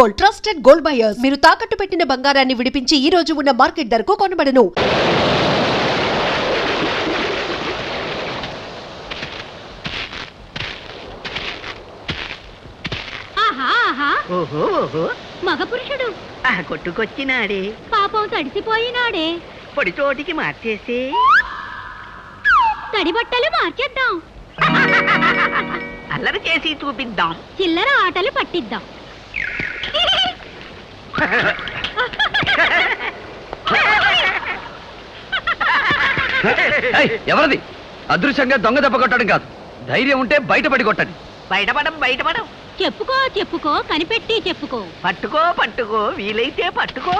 Gold trusted gold buyers. మీరు తాకట్టు పెట్టిన బంగారాన్ని విడిపించి ఈ రోజు ఉన్న మార్కెట్ ధరకు కొనబడను. ఆహా ఆహా. ఓహో ఓహో. మగ పురుషుడు ఆ కొట్టుకొచ్చినాడే. పాపం తడిసిపోయినాడే. పొడి చోటికి మార్చేసి. తడి బట్టలు మార్చేద్దాం. అల్లరి చేసి చూపిద్దాం. చిల్లర ఆటలు పట్టిద్దాం. ఏయ్, ఎవరిది? అదృశ్యంగా దొంగ దెబ్బ కొట్టడం కాదు. ధైర్యం ఉంటే బయటపడి కొట్టండి. బయటపడం బయటపడం. చెప్పుకో చెప్పుకో కనిపెట్టి చెప్పుకో. పట్టుకో పట్టుకో వీలైతే పట్టుకో.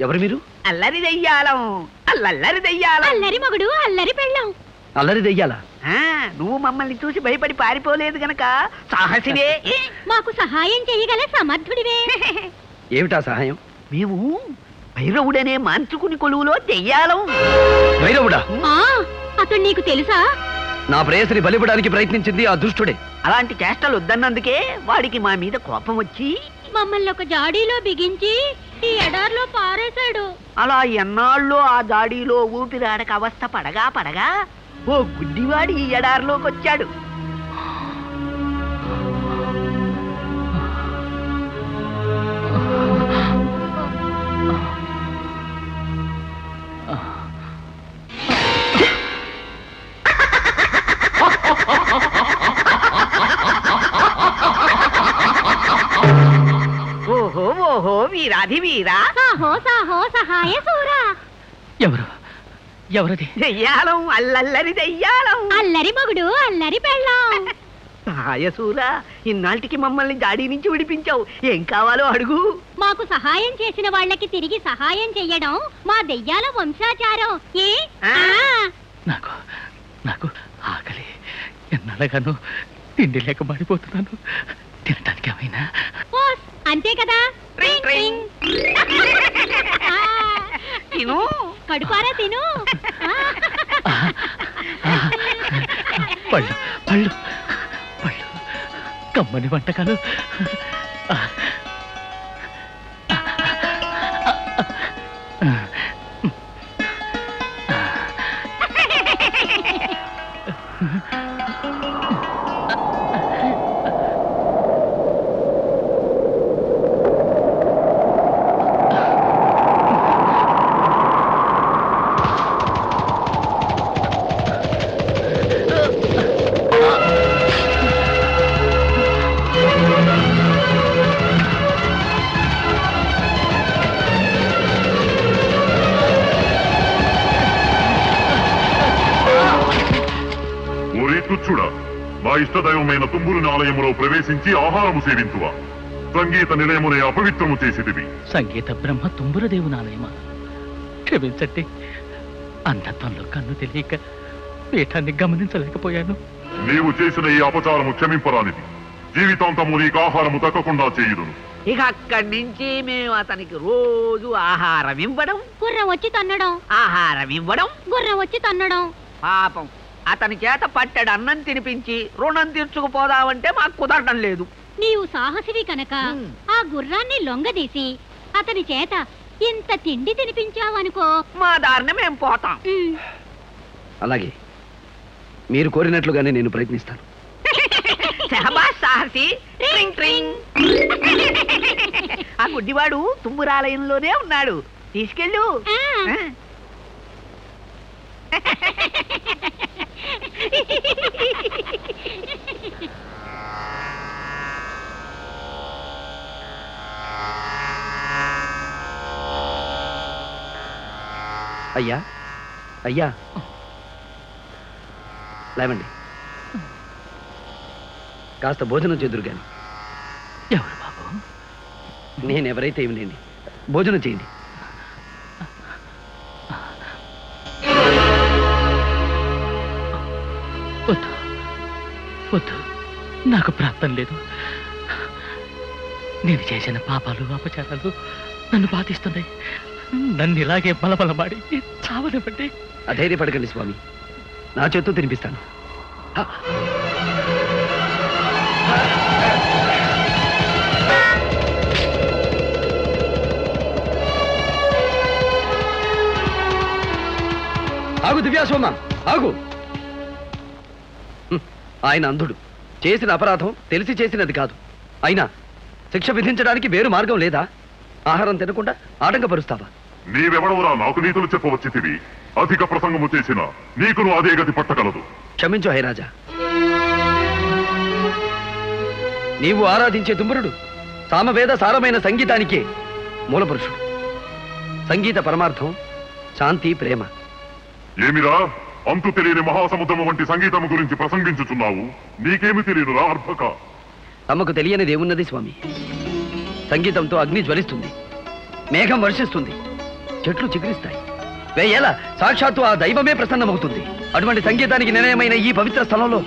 ఎవరు మీరు? అల్లరి దెయ్యాలం. అల్లల్లరి దెయ్యాలం. అల్లరి మగుడు అల్లరి పెళ్ళాం. అల్లరి దెయ్యాలా? ఆ, నువ్వు మమ్మల్ని చూసి భయపడి పారిపోలేదు గనక సాహసివే. మాకు సహాయం చేయగల సమర్థుడివే. ఏమిటా సహాయం? మేము భైరవుడనే మాంత్రికుని కొలువులో దెయ్యాలం. భైరవుడా? ఆ అతడు నీకు తెలుసా? నా ప్రేయసిని బలిపడానికి ప్రయత్నించింది ఆ దుష్టుడే. అలాంటి చేష్టలు వద్దన్నందుకే వాడికి మా మీద కోపం వచ్చి మమ్మల్ని ఒక జాడీలో బిగించి ఈ ఎడార్లో పారేశాడు. అలా ఎన్నాళ్ళో ఆ దాడిలో ఊపిరాడక అవస్థ పడగా పడగా ఓ గుడ్డివాడి ఈ ఎడారిలోకి వచ్చాడు ఓహో వీరాధి వీరా సాహో సాహో సహాయ సూరా. ఎవరు? ఎవరది? దెయ్యాలం అల్లల్లరి దెయ్యాలం. అల్లరి మగుడు అల్లరి పెళ్ళాం. సహాయసూరా ఇన్నాళ్ళకి మమ్మల్ని జాడీ నుంచి విడిపించావు. ఏం కావాలో అడుగు. మాకు సహాయం చేసిన వాళ్ళకి తిరిగి సహాయం చెయ్యడం మా దెయ్యాల వంశాచారం. ఏ? ఆ. ఆ. నాకు నాకు ఆకలి. ఎన్నాళ్ళగాను తిండి లేక మాడిపోతున్నాను. తినటానికి ఏమైనా? అంతే కదా. ట్రింగ్. ఆ, తిను కడుపారా తిను. పళ్ళు పళ్ళు పళ్ళు కమ్మని వంటకాలు ఇష్టదైవమైన తుంబురుని ఆలయములో ప్రవేశించి ఆహారము సేవింతువా. సంగీత నిలయమునే అపవిత్రము చేసిదివి. సంగీత బ్రహ్మ తుంబుర దేవునాలయమా క్షమించండి అంధత్వంలో కన్ను తెలియక పీఠాన్ని గమనించలేకపోయాను. నీవు చేసిన ఈ అపచారము క్షమింపరానిది. జీవితాంతము నీకు ఆహారము దక్కకుండా చేయుదును. ఇక అక్కడి నుంచి మేము అతనికి రోజు ఆహారం ఇవ్వడం గుర్రం వచ్చి తన్నడం. ఆహారం ఇవ్వడం గుర్రం వచ్చి తన్నడం. పాపం. అతని చేత పట్టెడు అన్నం తినిపించి రుణం తీర్చుకుపోదామంటే మాకు కుదరడం లేదు. నీవు సాహసివి కనుక. ఆ గుర్రాన్ని లొంగదీసి అతని చేత ఇంత తిండి తినిపించావనుకో. మా దారిన మేము పోతాం. అలాగే. మీరు కోరినట్లుగానే నేను ప్రయత్నిస్తాను. శహబాజ్ సాహసి. ట్రింగ్ ట్రింగ్ ఆ గుడ్డివాడు తుమ్మురాలయంలోనే ఉన్నాడు. తీసుకెళ్ళు? అయ్యా అయ్యా. లేవండి. కాస్త భోజనం చేదురు కానీ ఎవరు బాబు? నేను ఎవరైతే ఏమి లేండి భోజనం చేయండి. వద్దు. నాకు ప్రాప్తం లేదు. నేను చేసిన పాపాలు అపచారాలు నన్ను బాధిస్తున్నాయి. నన్ను ఇలాగే బలబలమాడి చావనివ్వండి. అధైర్యపడకండి స్వామి. నా చేత్తో తినిపిస్తాను. హ! ఆగు దివ్యాసోమ ఆగు. ఆయన అంధుడు. చేసిన అపరాధం తెలిసి చేసినది కాదు. అయినా శిక్ష విధించడానికి వేరు మార్గం లేదా? ఆహారం తినకుండా ఆటంకపరుస్తావా? నీవెవడవురా నాకు నీతులు చెప్పవచ్చితివి? అధిక ప్రసంగము చేసిన నీకును అదే గతి పట్టగలదు. క్షమించు హైరాజా. నీవు ఆరాధించే దుమ్మురుడు సామవేద సారమైన సంగీతానికే మూలపురుషుడు. సంగీత పరమార్థం శాంతి ప్రేమ. ఏమిరా? అంతు తెలియని మహాసముద్రము వంటి సంగీతము గురించి ప్రసంగించుచున్నావు. నీకేమి తెలియనురా అర్భక? తమకు తెలియనిది ఏమున్నది స్వామి? సంగీతంతో అగ్ని జ్వలిస్తుంది. మేఘం వర్షిస్తుంది. చెట్లు చిగురిస్తాయి. వేయేలా సాక్షాత్తు ఆ దైవమే ప్రసన్నమవుతుంది. అటువంటి సంగీతానికి నిర్ణయమైన ఈ పవిత్ర స్థలంలో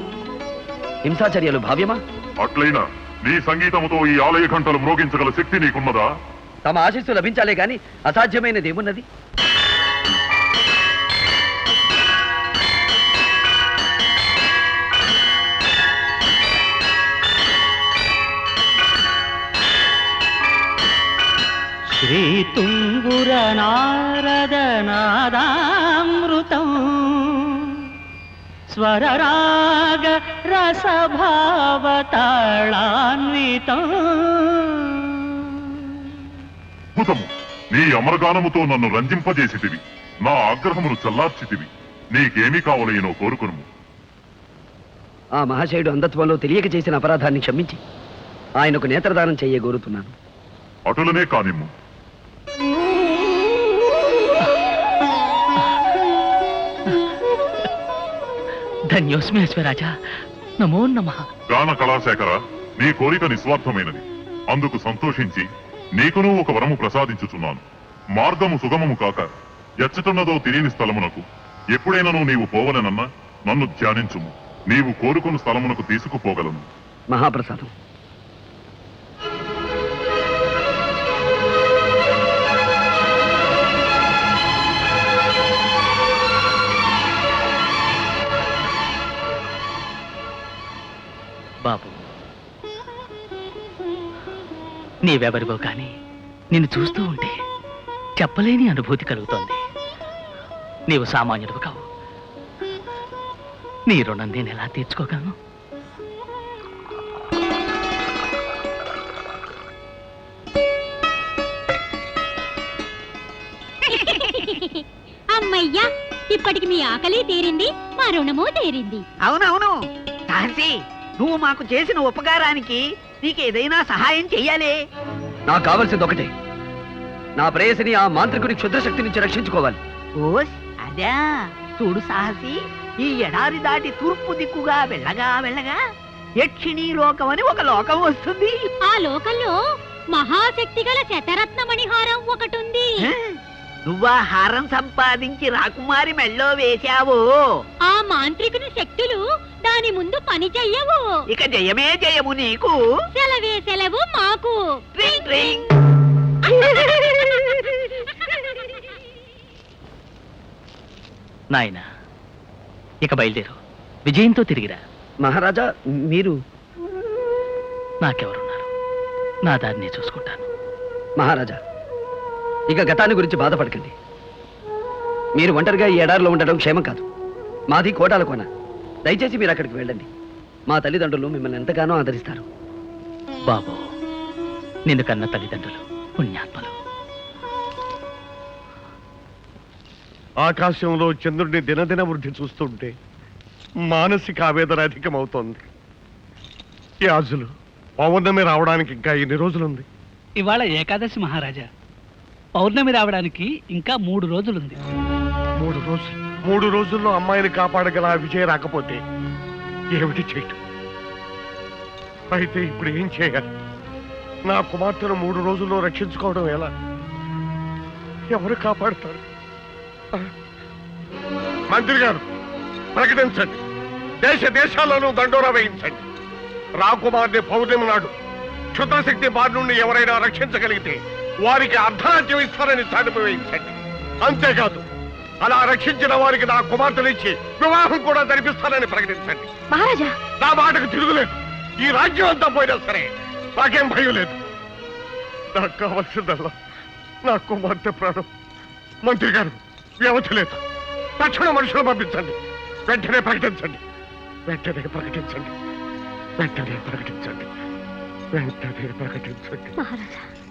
హింసాచర్యలు భావ్యమా? అట్లయినా నీ సంగీతముతో ఈ ఆలయ ఘంటలు మ్రోగించగల శక్తి నీకున్నదా? తమ ఆశీస్సు లభించాలే గాని అసాధ్యమైనది ఏమున్నది? శ్రీతుంగురనారదనాదామృతం స్వరరాగ రసభావతాళాన్వితం. అద్భుతము నీ అమరగానముతో నన్ను రంజింపజేసితివి. నా ఆగ్రహమును చల్లార్చితివి. నీకేమి కావలయనో కోరుకును ఆ మహాశయుడు అంధత్వంలో తెలియక చేసిన అపరాధాన్ని క్షమించి ఆయనకు నేత్రదానం చెయ్య కోరుతున్నాను అటులనే కానిమ్ము. ధన్యోస్మి అశ్వరాజా. నమో నమః. గాన కళాశేఖర నీ కోరిక నిస్వార్థమైనది. అందుకు సంతోషించి నీకును ఒక వరము ప్రసాదించుచున్నాను. మార్గము సుగమము కాక ఎచ్చటున్నదో తెలియని స్థలమునకు ఎప్పుడైనను నీవు పోవలనన్నా నన్ను ధ్యానించుము. నీవు కోరుకున్న స్థలమునకు తీసుకుపోగలను. మహాప్రసాదం. నీవెవరివో కానీ నిన్ను చూస్తూ ఉంటే చెప్పలేని అనుభూతి కలుగుతోంది. నీవు సామాన్యుడు కావు నీ రుణం నేను ఎలా తీర్చుకోగలను? అమ్మయ్యా ఇప్పటికి మీ ఆకలి తీరింది మా రుణము తీరింది. అవునవును. ఝాన్సీ నువ్వు మాకు చేసిన ఉపకారానికి నీకేదైనా సహాయం చెయ్యాలి. నాకు కావలసింది ఒకటే. నా ప్రేయసిని ఆ మాంత్రికుని క్షుద్రశక్తి నుంచి రక్షించుకోవాలి. ఓస్ అదా. చూడు సాహసి ఈ ఎడారి దాటి తూర్పు దిక్కుగా వెళ్ళగా వెళ్ళగా యక్షిణీ లోకం అని ఒక లోకం వస్తుంది. ఆ లోకంలో మహాశక్తి గల శతరత్నమణిహారం ఒకటుంది. హ? నువ్వా హారం సంపాదించి రాకుమారి మెళ్ళో వేశావో. ఆ మాంత్రికుని శక్తులు దాని ముందు పని చెయ్యవు. ఇక జయమే జయము నీకు. సెలవే సెలవు మాకు. నాయనా ఇక బయలుదేరు. విజయంతో తిరిగిరా. మహారాజా మీరు? నాకెవరున్నారు? నా దారిని చూసుకుంటాను. మహారాజా ఇక గతాన్ని గురించి బాధపడకండి. మీరు ఒంటరిగా ఈ ఎడారిలో ఉండడం క్షేమం కాదు. మాది కోటాల కోన. దయచేసి మీరు అక్కడికి వెళ్ళండి. మా తల్లిదండ్రులు మిమ్మల్ని ఎంతగానో ఆదరిస్తారు. బాబు నిన్ను కన్న తల్లిదండ్రులు పుణ్యాత్మలు. ఆకాశంలో చంద్రుడిని దినదిన వృద్ధి చూస్తుంటే మానసిక ఆవేదన అధికమవుతోంది. యాజులు పౌర్ణమి రావడానికి ఇంకా ఎన్ని రోజులుంది. ఇవాళ ఏకాదశి మహారాజా. పౌర్ణమి రావడానికి ఇంకా మూడు రోజులుంది. మూడు రోజులు. మూడు రోజుల్లో అమ్మాయిని కాపాడగల ఆ విజయ రాకపోతే ఏమిటి చేయటం? అయితే ఇప్పుడు ఏం చేయాలి? నా కుమార్తెను మూడు రోజుల్లో రక్షించుకోవడం ఎలా? ఎవరు కాపాడతారు? మంత్రి గారు ప్రకటించండి. దేశ దేశాలను దండోరా వేయించండి. రాకుమార్ని పౌర్ణమి నాడు క్షుద్రశక్తి బారి నుండి ఎవరైనా రక్షించగలిగితే వారికి అర్ధరాజ్యం ఇస్తారని చాటిపి వేయించండి అంతేకాదు అలా రక్షించిన వారికి నా కుమార్తెనిచ్చి వివాహం కూడా జరిపిస్తానని ప్రకటించండి. మహారాజా! నా మాటకు తిరుగులేదు. ఈ రాజ్యం అంతా పోయినా సరే నాకేం భయం లేదు. నాకు కావలసిందల్లా నా కుమార్తె ప్రాణం మంత్రి గారు వ్యవధి లేదు. తక్షణ మనుషులు పంపించండి. వెంటనే ప్రకటించండి. వెంటనే ప్రకటించండి. వెంటనే ప్రకటించండి. వెంటనే ప్రకటించండి. మహారాజా!